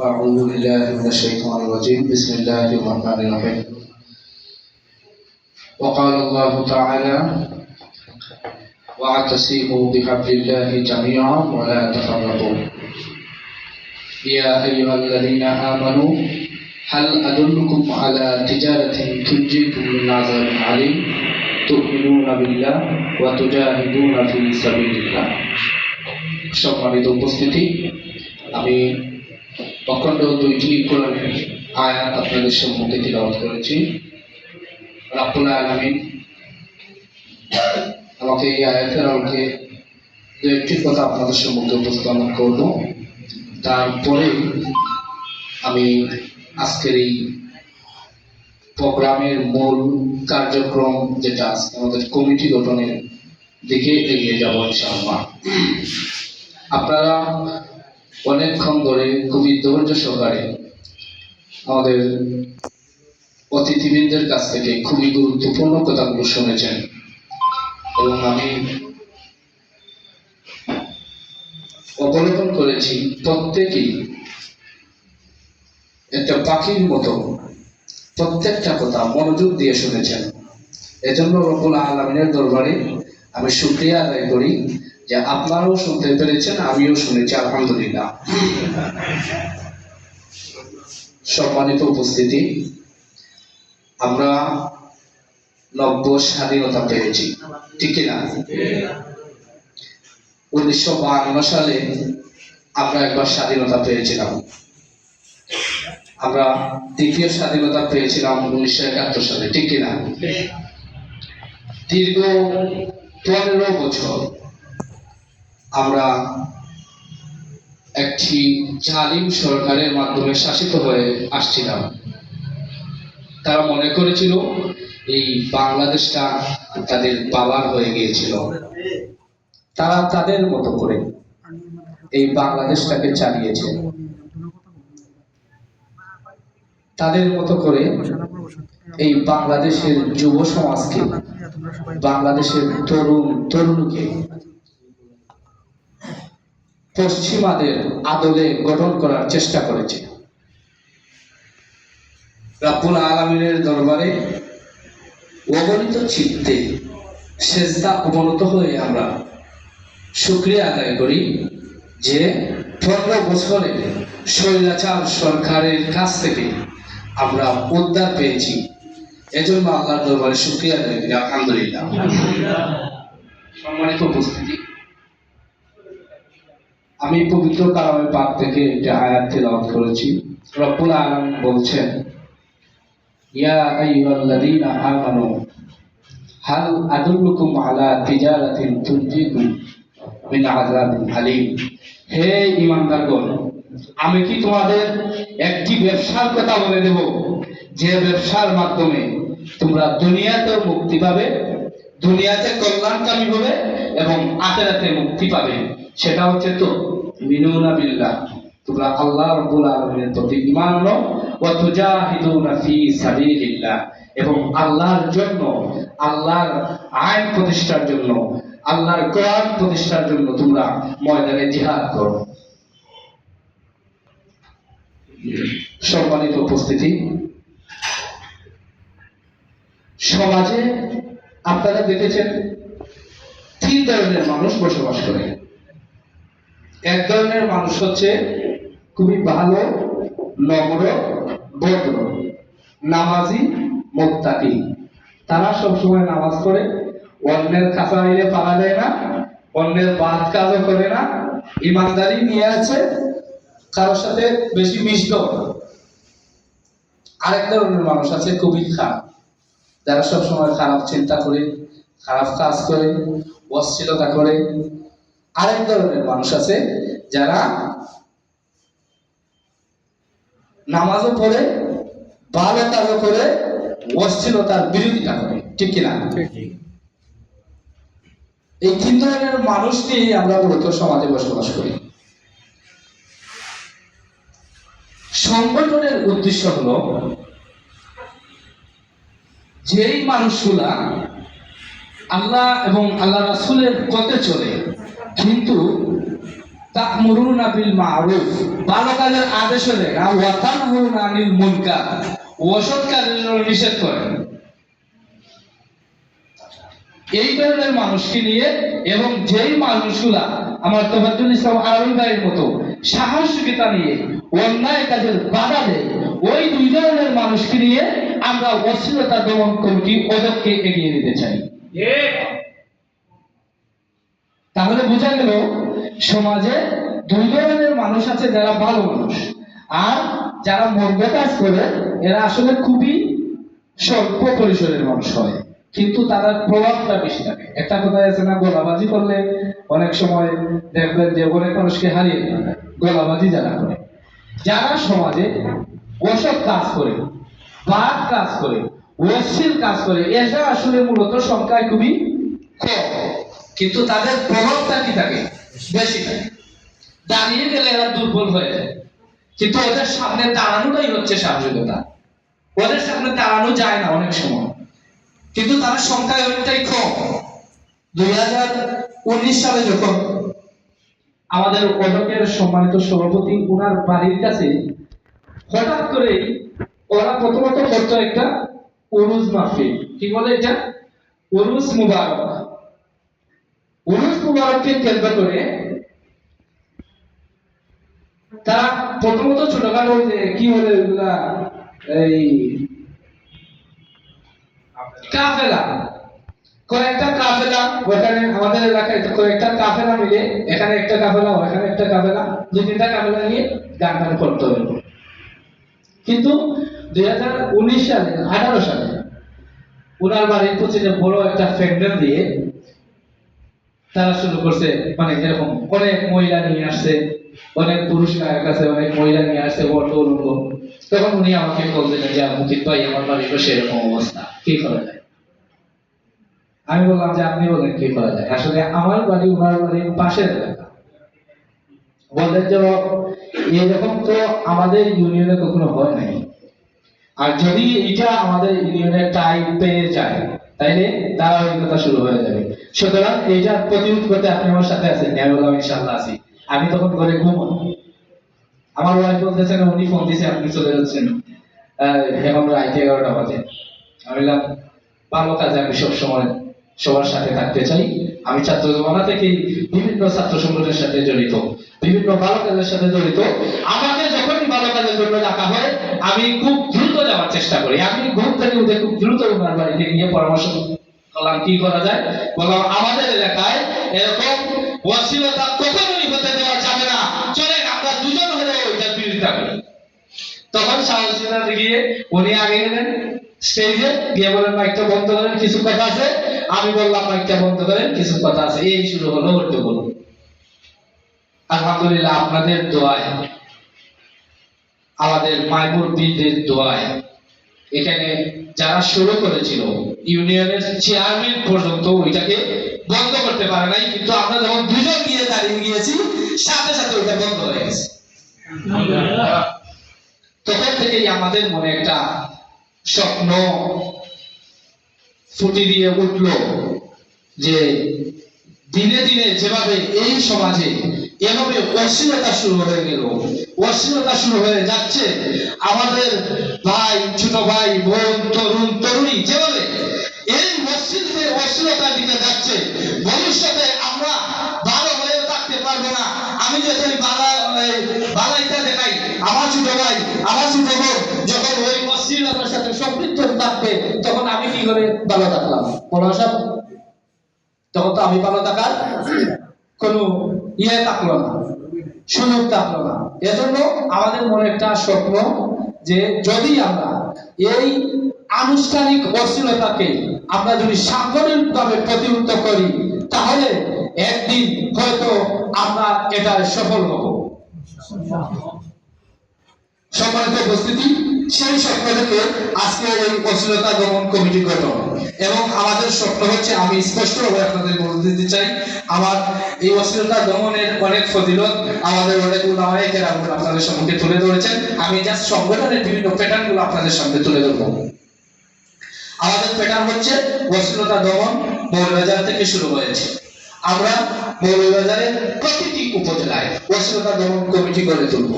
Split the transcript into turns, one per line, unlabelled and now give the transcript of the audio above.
أعوذ بالله من الشيطان الرجيم بسم الله الرحمن الرحيم وقال الله تعالى واعتصموا بحبل الله جميعا ولا تفرقوا يا أيها الذين آمنوا هل أدلكم على تجارة تنجيكم من عذاب عليم تؤمنون بالله وتجاهدون في سبيل الله সম্মানিত উপস্থিতি আমি অখণ্ড দুইটি কোরআনের আয়াত আপনাদের সম্মুখে তিলাওয়াত করেছি। রাব্বুল আলামিন আমাকে এই আয়াতের আমাকে দু একটি কথা আপনাদের সম্মুখে উপস্থাপন করব। তারপরে আমি আজকের এই প্রোগ্রামের মূল কার্যক্রম যেটা আমাদের কমিটি গঠনের দিকে এগিয়ে যাব ইনশাআল্লাহ। আপনারা অনেকক্ষণ ধরে খুবই ধৈর্য সহকারে আমাদের অতিথিবৃন্দের কাছ থেকে খুবই গুরুত্বপূর্ণ কথাগুলো শুনেছেন। এবং আমি অবলোকন করেছি, প্রত্যেকেই একটা পাখির মতো প্রত্যেকটা কথা মনোযোগ দিয়ে শুনেছেন। এজন্য রকুল আলমিনের দরবারে আমি শুক্রিয়া আদায় করি। যে আপনারাও শুনতে পেরেছেন, আমিও শুনেছি, আলহামদুলিল্লাহ। সম্মানিত উপস্থিতি, আমরা নব্য স্বাধীনতা পেয়েছি, ঠিক না উনিশশো বাহান্ন সালে আমরা একবার স্বাধীনতা পেয়েছিলাম। আমরা দ্বিতীয় স্বাধীনতা পেয়েছিলাম উনিশশো একাত্তর সালে, ঠিক কিনা? দীর্ঘ পনেরো বছর আমরা একটি জালিম সরকারের মাধ্যমে শাসিত হয়ে আসছিলাম। তারা মনে করেছিল এই বাংলাদেশটা তাদের বাবার হয়ে গিয়েছিল। তারা তাদের মতো করে এই বাংলাদেশটাকে চালিয়েছে। তাদের মতো করে এই বাংলাদেশের যুব সমাজকে, বাংলাদেশের তরুণ, তরুণকে পশ্চিমাদের আদলে গঠন করার চেষ্টা করেছে। রাব্বুল আলমিনের দরবারে অগণিত চিত্তে সেজদা অবনত হয়ে আমরা শুক্রিয়া আদায় করি যে পনেরো বছরে স্বৈরাচার সরকারের কাছ থেকে আমরা উদ্ধার পেয়েছি। এজন্য আল্লাহর দরবারে শুক্রিয়া আদায় করি। আলহামদুলিল্লাহ। সম্মানিত উপস্থিতি। আমি পবিত্র কালামে পাক থেকে একটা আয়াত তেলাওয়াত করেছি। রব্বুল আলামিন বলছেন, ইয়া আইয়ুহাল্লাযীনা আমানু, হাল আদুল্লুকুম আলা তিজারাতিন তুনজিকুম মিন আযাবিন আলীম। হে ঈমানদারগণ, আমি কি তোমাদের একটি ব্যবসার কথা বলে দেব, যে ব্যবসার মাধ্যমে তোমরা দুনিয়াতেও মুক্তি পাবে দুনিয়াতে কল্যাণকামী হবে এবং আখেরাতে মুক্তি পাবে। সেটা হচ্ছে তো, মিনুনা বিল্লাহ। তোমরা আল্লাহ রাব্বুল আলামিনের প্রতি ঈমান আনো ওয়া তুজাহিদুনা ফি সাবিলিল্লাহ। এবং আল্লাহর জন্য, আল্লাহর আইন প্রতিষ্ঠার জন্য, আল্লাহর কোরআন প্রতিষ্ঠার জন্য তোমরা ময়দানে জিহাদ করো। সম্মানিত উপস্থিতি, সমাজে আপনারা দেখেছেন তিন ধরনের মানুষ বসবাস করে। এক ধরনের মানুষ হচ্ছে খুবই ভালো, নম্র, ভদ্র, নামাজি, মোত্তাকি। তারা সবসময় নামাজ পড়ে, অন্যের কাছা হইলে পারা দেয় না, অন্যের বাদ কাজও করে না, ইমানদারি নিয়ে আছে, কারোর সাথে বেশি মিশত আরেক ধরনের মানুষ আছে খুবই খারাপ যারা সবসময় খারাপ চিন্তা করে খারাপ কাজ করে অশ্লীলতা করে আরেক ধরনের মানুষ আছে যারা নামাজও পড়ে ভালো কাজও করে অশ্লীলতার বিরোধিতা করে ঠিক কিনা? এই তিন ধরনের মানুষ নিয়ে আমরা মূলত সমাজে বসবাস করি। সংগঠনের উদ্দেশ্য হলো যেই মানুষগুলা আল্লাহ এবং আল্লাহ রাসুলের পথে চলে, কিন্তু মা'রুফ ভালো কাজের আদেশ তানহাউনা আনিল অসৎ কাজের নিষেধ করেন এই ধরনের মানুষকে নিয়ে এবং যেই মানুষগুলা আমার তোফাজ্জুল ইসলাম আরবি মতো সাহসিকতা নিয়ে অন্যায় কাজের বাধা দেয় ওই দুই ধরনের মানুষকে নিয়ে আমরা অশ্লীলতা দমন কমিটি ওদেরকে এগিয়ে নিতে চাই। তাহলে বোঝা গেল সমাজে দুই ধরনের মানুষ আছে যারা ভালো মানুষ আর যারা মন্দ কাজ করে এরা আসলে খুবই স্বল্প পরিসরের মানুষ হয় কিন্তু তারা প্রভাবটা বেশি থাকে। একটা কথা আছে না গোলাবাজি করলে অনেক সময় দেখবেন যে অনেক মানুষকে হারিয়ে গোলাবাজি যারা করে। যারা সমাজে ওসব কাজ করে বাদ কাজ করে অশ্লীল কাজ করে, এরা আসলে মূলত সংখ্যায় খুবই কম। কিন্তু তাদের প্রভাবটা কি থাকে? বেশি থাকে। দাঁড়িয়ে গেলে এরা দুর্বল হয়ে যায়। কিন্তু ওদের সামনে দাঁড়ানোটাই হচ্ছে সাহসিকতা ওদের সামনে দাঁড়ানো যায় না অনেক সময়। কিন্তু তার সংখ্যায় অনেকটাই কম। দুই হাজার উনিশ সালে যখন আমাদের পদকের সম্মানিত সভাপতি ওনার বাড়ির কাছে হঠাৎ করে ওরা প্রথমত করতো একটা উরুজ মাহফিল। কি বলে এটা? উরুজ মুবারক। উরুজ মুবারককে কেন্দ্র করে তারা প্রথমত ছোটখাটো কি বলে ওগুলা, এই কাফেলা। কয়েকটা কাফেলা ওখানে আমাদের এলাকায় কয়েকটা কাফেলা মিলে এখানে একটা কাফেলা, ওখানে একটা কাফেলা, দুই তিনটা কাফেলা নিয়ে গান গান করতে হবে। কিন্তু দুই হাজার উনিশ সালে, আঠারো সালে ওনার বাড়ির পশ্চিমে বড় একটা প্যান্ডেল দিয়ে তারা শুরু করছে মানে এরকম অনেক মহিলা নিয়ে আসছে, অনেক পুরুষ গায়ক আছে অনেক মহিলা নিয়ে আসছে বর্ত উলঙ্গ তখন উনি আমাকে কল যে মুকিত ভাই, আমার বাড়ির পাশে এরকম অবস্থা, কি করা যায়? আমি বললাম যে, আপনি বলেন কি করা যায়? আসলে আমার বাড়ি ওনার বাড়ির পাশের এলাকা। বললেন যে এরকম তো আমাদের ইউনিয়নে কখনো হয় নাই। আর যদি এটা আমাদের ইউনিয়নের টাইম পেয়ে যায়, তাইলে ধারাবাহিকতা শুরু হয়ে যাবে। সুতরাং এইটা প্রতিরোধ করতে আপনি আমার সাথে আছেন, আমি ইনশাল্লাহ আছি। আমি তখন ঘরে ঘুমাই। আমার ওয়াইফ বলতেছেন উনি ফোন দিয়েছে আপনি চলে যাচ্ছেন। এখন রাত এগারোটা বাজে। আমি বললাম, ভালো কাজে, আমি সবসময় সবার সাথে থাকতে চাই। আমি ছাত্র জমানা থেকেই বিভিন্ন ছাত্র সংগঠনের সাথে জড়িত, বিভিন্ন ভালো কাজের সাথে জড়িত। আমাকে যখনই ভালো কাজের জন্য ডাকা হয়, আমি খুব দ্রুত যাওয়ার চেষ্টা করি। আমি ঘুম থেকে উঠে খুব দ্রুত ওনার বাড়িতে গিয়ে পরামর্শ করলাম, কি করা যায়? বললাম, আমাদের এলাকায় এরকম অশ্লীলতা কখনোই হতে দেওয়া যাবে না। চলেন, আমরা দুজন হলে ওইটার বিরোধিতা করি। তখন সাহসিকতা গিয়ে উনি আগে গেলেন স্টেজে গিয়ে বলেন, মাইকটা বন্ধ করেন, কিছু কথা আছে? আমি বললাম মাইকটা বন্ধ করেন কিছু কথা আছে। এই শুরু হলো ওর বলুন আলহামদুলিল্লাহ আপনাদের দোয়ায় আমাদের মাইমুর বীরদের দোয়ায় এখানে যারা শুরু করেছিল ইউনিয়নের চেয়ারম্যান পর্যন্ত ওইটাকে বন্ধ করতে পারে নাই কিন্তু আমরা যখন দুজন গিয়ে দাঁড়িয়ে গিয়েছি সাথে সাথে ওইটা বন্ধ হয়ে গেছে। তখন থেকেই আমাদের মনে একটা স্বপ্ন ফুটি দিয়ে উঠল যে দিনে দিনে যেভাবে এই সমাজে এভাবে অশ্লীলতা শুরু হয়ে গেল, অশ্লীলতা শুরু হয়ে যাচ্ছে, আমাদের ভাই, ছোট ভাই, বোন, তরুণ, তরুণী যেভাবে এই অশ্লীল অশ্লীলতার দিকে যাচ্ছে, ভবিষ্যতে আমরা ভালো হয়ে থাকতে পারব না। আমি যদি বালা বালাইটা দেখাই, আমার ছোট ভাই, আমার ছোট বোন, যখন ওই অশ্লীলতার সাথে সম্পৃক্ত থাকবে, তখন ভালো থাকলাম বলা সব তখন তো আমি ভালো থাকার কোনো ইয়ে থাকল না, সুযোগ থাকল না। এজন্য আমাদের মনে একটা স্বপ্ন যে যদি আমরা এই আনুষ্ঠানিক অশ্লীলতাকে আমরা যদি সাংগঠনিকভাবে প্রতিরোধ করি, তাহলে একদিন হয়তো আমরা এটা সফল হব। সম্মানিত উপস্থিতি সেই স্বপ্ন থেকে আজকে এই অশ্লীলতা দমন কমিটি গঠন। এবং আমাদের স্বপ্ন হচ্ছে, আমি স্পষ্টভাবে আপনাদের বলে দিতে চাই, আমার এই অশ্লীলতা দমনের অনেক ফজিলত আমাদের অনেক উলামায়ে কেরাম আপনাদের সম্মুখে তুলে ধরেছেন। আমি জাস্ট সংগঠনের বিভিন্ন প্যাটার্নগুলো আপনাদের সামনে তুলে ধরবো। আমাদের প্যাটার্ন হচ্ছে, অশ্লীলতা দমন মৌলবাজার থেকে শুরু হয়েছে। আমরা মৌলবাজারের প্রতিটি উপজেলায় অশ্লীলতা দমন কমিটি গড়ে তুলব।